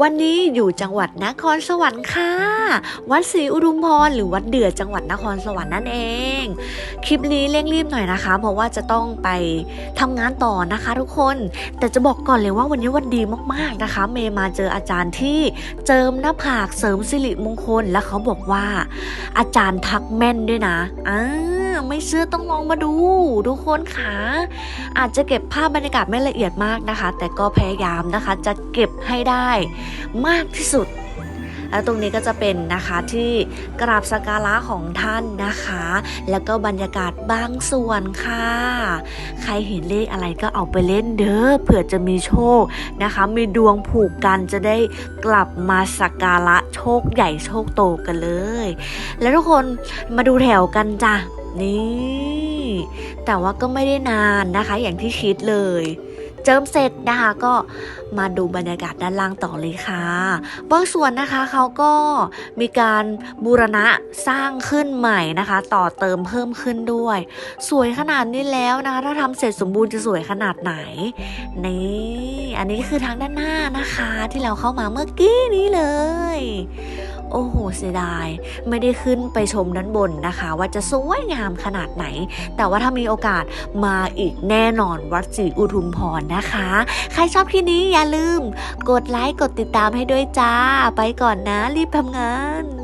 วันนี้อยู่จังหวัดนครสวรรค์ค่ะ วัดศรีอุทุมพรหรือวัดเดือดจังหวัดนครสวรรค์นั่นเอง คลิปนี้เร่งรีบหน่อยนะคะ เพราะว่าจะต้องไปทำงานต่อนะคะ ทุกคน แต่จะบอกก่อนเลยว่าวันนี้วันดีมากๆนะคะ เมย์มาเจออาจารย์ที่เจิมหน้าผากเสริมสิริมงคล และเขาบอกว่า อาจารย์ทักแม่นด้วยนะอ่า ไม่เชื่อต้องลองมาดู ทุกคนค่ะอาจจะเก็บภาพบรรยากาศไม่ละเอียดมากนะคะ แต่ก็พยายามนะคะ จะเก็บให้ได้มากที่สุดแล้วตรงนี้ก็จะเป็นนะคะที่กราบสักการะของท่านนะคะ แล้วก็บรรยากาศบางส่วนค่ะ ใครเห็นเลขอะไรก็เอาไปเล่นเด้อเผื่อจะมีโชคนะคะ มีดวงผูกกันจะได้กลับมาสักการะโชคใหญ่โชคโตกันเลย แล้วทุกคนมาดูแถวกันจ้ะ นี่ แต่ว่าก็ไม่ได้นานนะคะ อย่างที่คิดเลย เจิมเสร็จนะคะก็มาดูบรรยากาศด้านล่างต่อเลยค่ะบางส่วนนะคะเขาก็มีการบูรณะสร้างขึ้นใหม่นะคะ ต่อเติมเพิ่มขึ้นด้วย สวยขนาดนี้แล้วนะคะ ถ้าทำเสร็จสมบูรณ์จะสวยขนาดไหน นี่ อันนี้คือทางด้านหน้านะคะ ที่เราเข้ามาเมื่อกี้นี้เลย โอ้โหเสียดาย ไม่ได้ขึ้นไปชมด้านบนนะคะ ว่าจะสวยงามขนาดไหน แต่ว่าถ้ามีโอกาสมาอีกแน่นอนวัดศรีอุทุมพรนะคะ ใครชอบที่นี้อย่าลืม กดไลค์กดติดตามให้ด้วยจ้า ไปก่อนนะรีบทำงาน